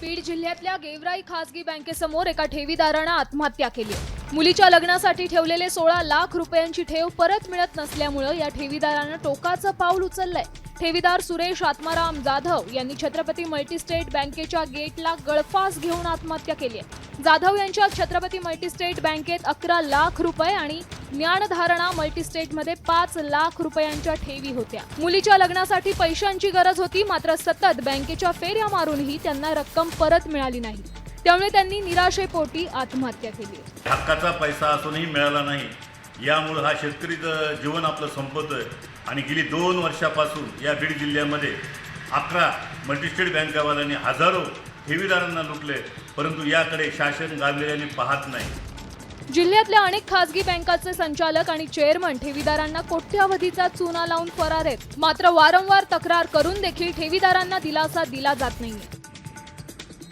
बीड जिल्ह्यातल्या गेवराई खासगी बँकेसमोर एका ठेवीदारानं आत्महत्या केली. मुलीच्या लग्नासाठी ठेवलेले सोळा लाख रुपयांची ठेव परत मिळत नसल्यामुळं या ठेवीदारानं टोकाचं पाऊल उचललंय. ठेवीदार सुरेश आत्माराम जाधव यांनी छत्रपती मल्टीस्टेट बँकेच्या गेटला गळफास घेऊन आत्महत्या केली आहे. जाधव यांच्या छत्रपती मल्टीस्टेट बँकेत अकरा लाख रुपये आणि ज्ञानधारणा मल्टीस्टेटमध्ये पाच लाख रुपयांच्या ठेवी होत्या. मुलीच्या लग्नासाठी पैशांची गरज होती मात्र सतत बँकेच्या फेऱ्या मारूनही त्यांना रक्कम परत मिळाली नाही. त्यामुळे त्यांनी निराशेपोटी आत्महत्या केली. हक्काचा पैसा असूनही मिळाला नाही. यामुळे हा शेतकरीचं जीवन आपलं संपवतोय आणि गेली दोन वर्षापासून या बीड जिल्ह्यामध्ये अकरा मल्टीस्टेट बँकावाल्यांनी हजारो ठेवीदारांना लुटले परंतु याकडे शासन गाजलेल्याने पाहत नाही. जिल्ह्यातल्या अनेक खासगी बँकाचे संचालक आणि चेअरमन ठेवीदारांना कोट्यावधीचा चुना लावून फरार आहेत. मात्र वारंवार तक्रार करून देखील ठेवीदारांना दिलासा दिला जात नाहीये.